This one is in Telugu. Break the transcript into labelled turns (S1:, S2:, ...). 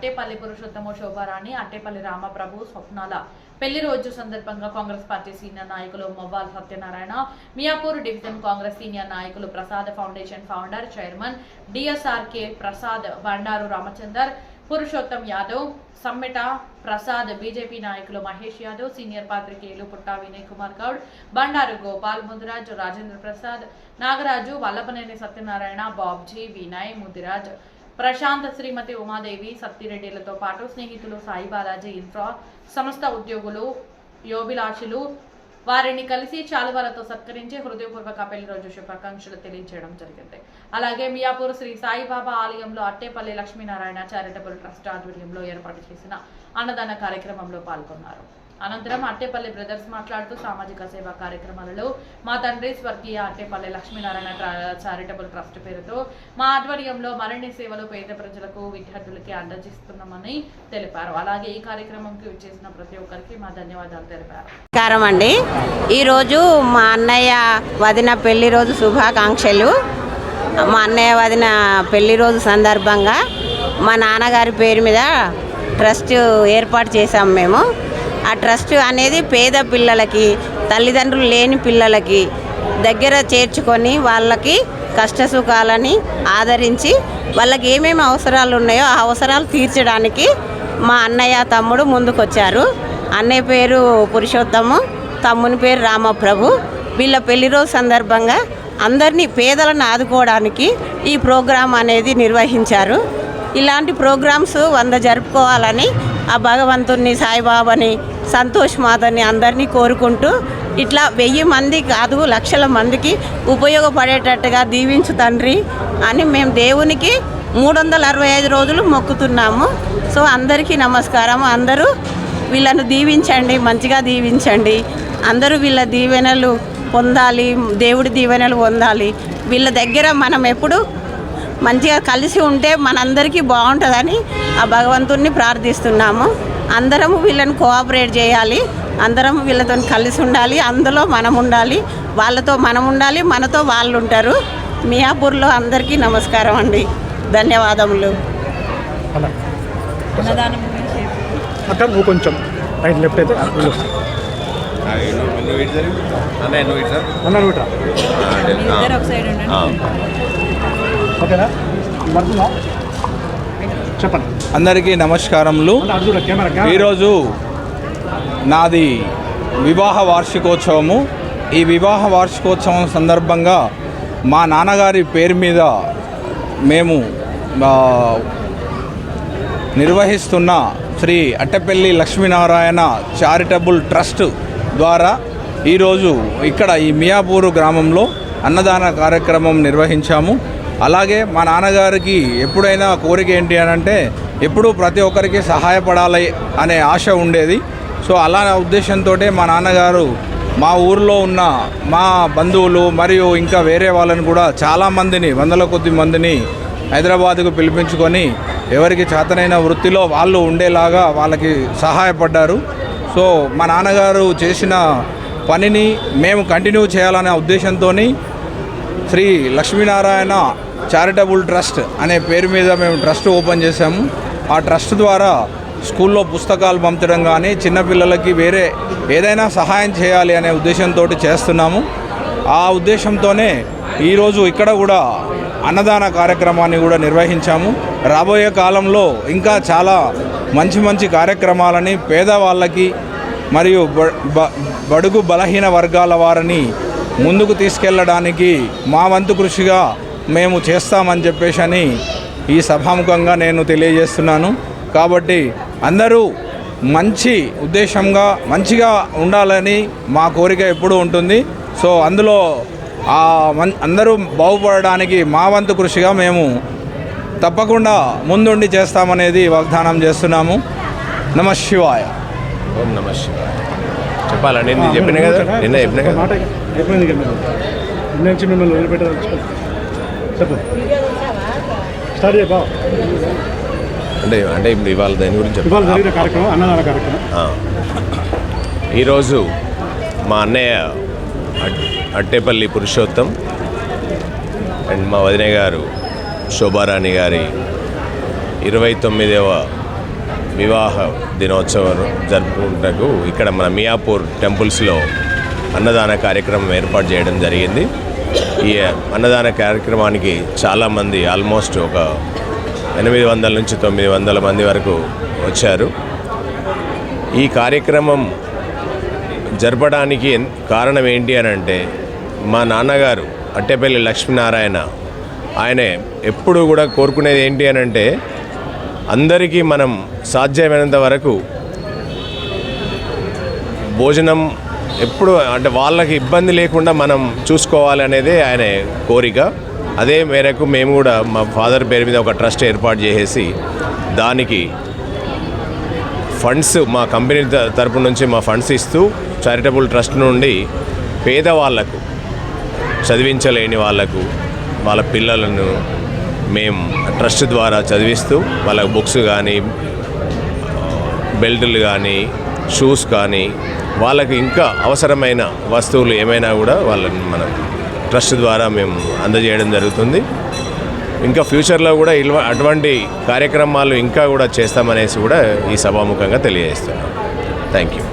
S1: అట్టేపల్లి పురుషోత్తమ శోభారాణి అట్టేపల్లి రామప్రభు స్వప్నాల. పెళ్ళి రోజు సందర్భంగా కాంగ్రెస్ పార్టీ సీనియర్ నాయకులు మొవ్వాల్ సత్యనారాయణ మియాపూర్ డివిజన్ కాంగ్రెస్ సీనియర్ నాయకులు Prasad foundation founder chairman DSRK Prasad Bandaru Ramachandar Purushottam Yadav Sammeta Prasad BJP నాయకులు మహేష్ యాదవ్ సీనియర్ పాత్రికేయులు పుట్టా వినయ్ కుమార్ గౌడ్ బండారు గోపాల్ ముదిరాజ్ రాజేంద్ర ప్రసాద్ నాగరాజు వల్లపనేని సత్యనారాయణ బాబ్జీ వినయ్ ముదిరాజ్ ప్రశాంత్ శ్రీమతి ఉమాదేవి సత్తిరెడ్డిలతో పాటు స్నేహితులు సాయి బాలాజీ ఇన్ఫ్రా సంస్థ ఉద్యోగులు యోభిలాషులు వారిని కలిసి చాలువాలతో సత్కరించి హృదయపూర్వక పెళ్ళి రోజు శుభాకాంక్షలు తెలియజేయడం జరిగింది. అలాగే మియాపూర్ శ్రీ సాయిబాబా ఆలయంలో అట్టేపల్లి లక్ష్మీనారాయణ చారిటబుల్ ట్రస్ట్ ఆధ్వర్యంలో ఏర్పాటు చేసిన అన్నదాన కార్యక్రమంలో పాల్గొన్నారు. అనంతరం అట్టేపల్లి బ్రదర్స్ మాట్లాడుతూ సామాజిక సేవా కార్యక్రమాలలో మా తండ్రి స్వర్గీయ అట్టేపల్లి లక్ష్మీనారాయణ చారిటబుల్ ట్రస్ట్ పేరుతో మా ఆధ్వర్యంలో మరిన్ని సేవలు పేద ప్రజలకు విద్యార్థులకి అందజేస్తున్నామని తెలిపారు. అలాగే ఈ కార్యక్రమంకి వచ్చేసిన ప్రతి ఒక్కరికి మా ధన్యవాదాలు తెలిపారు.
S2: నమస్కారం అండి. ఈరోజు మా అన్నయ్య వదిన పెళ్ళి రోజు శుభాకాంక్షలు. మా అన్నయ్య వదిన పెళ్ళి రోజు సందర్భంగా మా నాన్నగారి పేరు మీద ట్రస్ట్ ఏర్పాటు చేసాము మేము. ఆ ట్రస్ట్ అనేది పేద పిల్లలకి తల్లిదండ్రులు లేని పిల్లలకి దగ్గర చేర్చుకొని వాళ్ళకి కష్ట సుఖాలని ఆదరించి వాళ్ళకి ఏమేమి అవసరాలు ఉన్నాయో ఆ అవసరాలు తీర్చడానికి మా అన్నయ్య తమ్ముడు ముందుకొచ్చారు. అన్నయ్య పేరు పురుషోత్తము తమ్ముని పేరు రామప్రభు. వీళ్ళ పెళ్ళి రోజు సందర్భంగా అందరినీ పేదలను ఆదుకోవడానికి ఈ ప్రోగ్రాం అనేది నిర్వహించారు. ఇలాంటి ప్రోగ్రామ్స్ వంద జరుపుకోవాలని ఆ భగవంతుని సాయిబాబాని సంతోష్ మాతని అందరినీ కోరుకుంటూ ఇట్లా వెయ్యి మంది కాదు లక్షల మందికి ఉపయోగపడేటట్టుగా దీవించు తండ్రి అని మేము దేవునికి మూడు వందల అరవై ఐదు రోజులు మొక్కుతున్నాము. సో అందరికీ నమస్కారం. అందరూ వీళ్ళను దీవించండి మంచిగా దీవించండి. అందరూ వీళ్ళ దీవెనలు పొందాలి దేవుడి దీవెనలు పొందాలి. వీళ్ళ దగ్గర మనం ఎప్పుడు మంచిగా కలిసి ఉంటే మనందరికీ బాగుంటుందని ఆ భగవంతుణ్ణి ప్రార్థిస్తున్నాము. అందరము వీళ్ళని కోఆపరేట్ చేయాలి. అందరం వీళ్ళతో కలిసి ఉండాలి. అందులో మనం ఉండాలి. వాళ్ళతో మనం ఉండాలి. మనతో వాళ్ళు ఉంటారు. మియాపూర్లో అందరికీ నమస్కారం అండి. ధన్యవాదములు.
S3: అలా అక్కడ నువ్వు కొంచెం రైట్ లెఫ్ట్ అయితే అన్న నువ్వు ఇట్రా. ఓకేనా? చెప్పండి.
S4: అందరికీ నమస్కారములు. ఈరోజు నాది వివాహ వార్షికోత్సవము. ఈ వివాహ వార్షికోత్సవం సందర్భంగా మా నాన్నగారి పేరు మీద మేము నిర్వహిస్తున్న శ్రీ అట్టపల్లి లక్ష్మీనారాయణ చారిటబుల్ ట్రస్ట్ ద్వారా ఈరోజు ఇక్కడ ఈ మియాపూరు గ్రామంలో అన్నదాన కార్యక్రమం నిర్వహించాము. అలాగే మా నాన్నగారికి ఎప్పుడైనా కోరిక ఏంటి అని అంటే ఎప్పుడూ ప్రతి ఒక్కరికి సహాయపడాలి అనే ఆశ ఉండేది. సో అలా ఉద్దేశంతో మా నాన్నగారు మా ఊర్లో ఉన్న మా బంధువులు మరియు ఇంకా వేరే వాళ్ళని కూడా చాలామందిని వందల కొద్ది మందిని హైదరాబాద్కు పిలిపించుకొని ఎవరికి చేతనైన వృత్తిలో వాళ్ళు ఉండేలాగా వాళ్ళకి సహాయపడ్డారు. సో మా నాన్నగారు చేసిన పనిని మేము కంటిన్యూ చేయాలనే ఉద్దేశంతో శ్రీ లక్ష్మీనారాయణ చారిటబుల్ ట్రస్ట్ అనే పేరు మీద మేము ట్రస్ట్ ఓపెన్ చేశాము. ఆ ట్రస్ట్ ద్వారా స్కూల్లో పుస్తకాలు పంచడం కానీ చిన్నపిల్లలకి వేరే ఏదైనా సహాయం చేయాలి అనే ఉద్దేశంతో చేస్తున్నాము. ఆ ఉద్దేశంతోనే ఈరోజు ఇక్కడ కూడా అన్నదాన కార్యక్రమాన్ని కూడా నిర్వహించాము. రాబోయే కాలంలో ఇంకా చాలా మంచి మంచి కార్యక్రమాలని పేదవాళ్ళకి మరియు బడుగు బలహీన వర్గాల వారిని ముందుకు తీసుకెళ్ళడానికి మా వంతు కృషిగా మేము చేస్తామని చెప్పేసి అని ఈ సభాముఖంగా నేను తెలియజేస్తున్నాను. కాబట్టి అందరూ మంచి ఉద్దేశంగా మంచిగా ఉండాలని మా కోరిక ఎప్పుడూ ఉంటుంది. సో అందులో అందరూ బాగుపడడానికి మా వంతు కృషిగా మేము తప్పకుండా ముందుండి చేస్తామనేది వాగ్దానం చేస్తున్నాము. నమ శివాయ.
S5: ఓం నమ శివాయ. చెప్పాలండి నేను చెప్పిన కదా? నిన్న చెప్పిన కదా?
S3: నుంచి మిమ్మల్ని వదిలిపెట్టారు చెప్పు. స్టార్ట్
S5: అంటే అంటే ఇప్పుడు ఇవాళ దాని గురించి
S3: ఇవాళ? జరిగిన కార్యక్రమం అన్నదాన కార్యక్రమం.
S5: ఈరోజు మా అన్నయ్య అట్- అట్టేపల్లి పురుషోత్తం అండ్ మా వదిన గారు శోభారాణి గారి ఇరవై తొమ్మిదవ వివాహ దినోత్సవం జరుపుకుంటకు ఇక్కడ మన మియాపూర్ టెంపుల్స్లో అన్నదాన కార్యక్రమం ఏర్పాటు చేయడం జరిగింది. ఈ అన్నదాన కార్యక్రమానికి చాలామంది ఆల్మోస్ట్ ఒక ఎనిమిది వందల నుంచి తొమ్మిది వందల మంది వరకు వచ్చారు. ఈ కార్యక్రమం జరపడానికి కారణం ఏంటి అని అంటే మా నాన్నగారు అట్టెపల్లి లక్ష్మీనారాయణ ఆయన ఎప్పుడు కూడా కోరుకునేది ఏంటి అని అంటే అందరికీ మనం సాధ్యమైనంత వరకు భోజనం ఎప్పుడు అంటే వాళ్ళకి ఇబ్బంది లేకుండా మనం చూసుకోవాలనేదే ఆయన కోరిక. అదే మేరకు మేము కూడా మా ఫాదర్ పేరు మీద ఒక ట్రస్ట్ ఏర్పాటు చేసేసి దానికి ఫండ్స్ మా కంపెనీ తరపు నుంచి మా ఫండ్స్ ఇస్తూ చారిటబుల్ ట్రస్ట్ నుండి పేదవాళ్ళకు చదివించలేని వాళ్ళకు వాళ్ళ పిల్లలను మేము ట్రస్ట్ ద్వారా చదివిస్తూ వాళ్ళకు బుక్స్ కానీ బెల్టులు కానీ షూస్ కానీ వాళ్ళకి ఇంకా అవసరమైన వస్తువులు ఏమైనా కూడా వాళ్ళని మనం ట్రస్ట్ ద్వారా మేము అందజేయడం జరుగుతుంది. ఇంకా ఫ్యూచర్లో కూడా ఇల్వ అటువంటి కార్యక్రమాలు ఇంకా కూడా చేస్తామనేసి కూడా ఈ సభాముఖంగా తెలియజేస్తున్నాం. Thank you